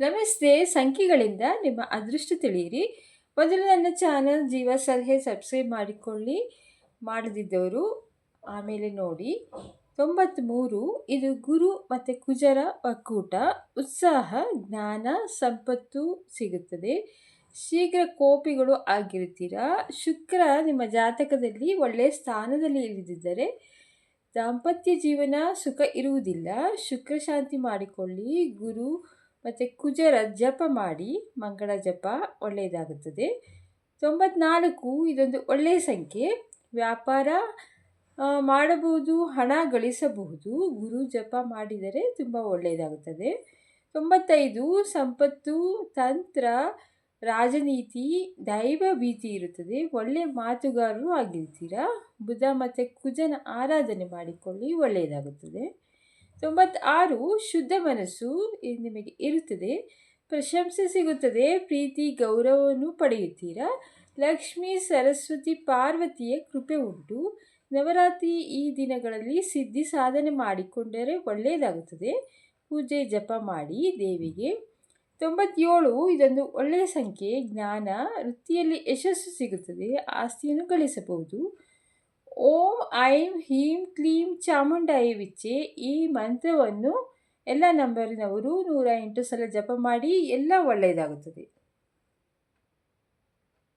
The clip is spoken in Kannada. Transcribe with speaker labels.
Speaker 1: ನಮಸ್ತೆ, ಸಂಖ್ಯೆಗಳಿಂದ ನಿಮ್ಮ ಅದೃಷ್ಟ ತಿಳಿಯಿರಿ. ಮೊದಲು ನನ್ನ ಚಾನಲ್ ಜೀವ ಸಲಹೆ ಸಬ್ಸ್ಕ್ರೈಬ್ ಮಾಡಿಕೊಳ್ಳಿ. ಮಾಡದಿದ್ದವರು ಆಮೇಲೆ ನೋಡಿ. ತೊಂಬತ್ತ್ಮೂರು ಇದು ಗುರು ಮತ್ತು ಕುಜರ ಒಕ್ಕೂಟ. ಉತ್ಸಾಹ, ಜ್ಞಾನ, ಸಂಪತ್ತು ಸಿಗುತ್ತದೆ. ಶೀಘ್ರ ಕೋಪಿಗಳು ಆಗಿರುತ್ತೀರಾ? ಶುಕ್ರ ನಿಮ್ಮ ಜಾತಕದಲ್ಲಿ ಒಳ್ಳೆಯ ಸ್ಥಾನದಲ್ಲಿ ಇಳಿದಿದ್ದರೆ ದಾಂಪತ್ಯ ಜೀವನ ಸುಖ ಇರುವುದಿಲ್ಲ. ಶುಕ್ರ ಶಾಂತಿ ಮಾಡಿಕೊಳ್ಳಿ. ಗುರು ಮತ್ತು ಕುಜರ ಜಪ ಮಾಡಿ ಮಂಗಳ ಜಪ ಒಳ್ಳೆಯದಾಗುತ್ತದೆ. ತೊಂಬತ್ನಾಲ್ಕು ಇದೊಂದು ಒಳ್ಳೆಯ ಸಂಖ್ಯೆ. ವ್ಯಾಪಾರ ಮಾಡಬಹುದು, ಹಣ ಗಳಿಸಬಹುದು. ಗುರು ಜಪ ಮಾಡಿದರೆ ತುಂಬ ಒಳ್ಳೆಯದಾಗುತ್ತದೆ. ತೊಂಬತ್ತೈದು, ಸಂಪತ್ತು, ತಂತ್ರ, ರಾಜನೀತಿ, ದೈವ ಭೀತಿ ಇರುತ್ತದೆ. ಒಳ್ಳೆಯ ಮಾತುಗಾರರು ಆಗಿರ್ತೀರಾ. ಬುಧ ಮತ್ತು ಕುಜನ ಆರಾಧನೆ ಮಾಡಿಕೊಳ್ಳಿ, ಒಳ್ಳೆಯದಾಗುತ್ತದೆ. ತೊಂಬತ್ತಾರು ಶುದ್ಧ ಮನಸ್ಸು ನಿಮಗೆ ಇರುತ್ತದೆ. ಪ್ರಶಂಸೆ ಸಿಗುತ್ತದೆ. ಪ್ರೀತಿ, ಗೌರವವನ್ನು ಪಡೆಯುತ್ತೀರಾ? ಲಕ್ಷ್ಮಿ ಸರಸ್ವತಿ ಪಾರ್ವತಿಯ ಕೃಪೆ ಉಂಟು. ನವರಾತ್ರಿ ಈ ದಿನಗಳಲ್ಲಿ ಸಿದ್ಧಿ ಸಾಧನೆ ಮಾಡಿಕೊಂಡರೆ ಒಳ್ಳೆಯದಾಗುತ್ತದೆ. ಪೂಜೆ ಜಪ ಮಾಡಿ ದೇವಿಗೆ. ತೊಂಬತ್ತೇಳು, ಇದೊಂದು ಒಳ್ಳೆಯ ಸಂಖ್ಯೆ. ಜ್ಞಾನ, ವೃತ್ತಿಯಲ್ಲಿ ಯಶಸ್ಸು ಸಿಗುತ್ತದೆ. ಆಸ್ತಿಯನ್ನು ಗಳಿಸಬಹುದು. ಓಂ ಐಂ ಹೀಂ ಕ್ಲೀಂ ಚಾಮುಂಡಾಯಿ ವಿಚ್ಚೆ ಈ ಮಂತ್ರವನ್ನು ಎಲ್ಲ ನಂಬರಿನವರು ನೂರ ಎಂಟು ಸಲ ಜಪ ಮಾಡಿ ಎಲ್ಲ ಒಳ್ಳೆಯದಾಗುತ್ತದೆ.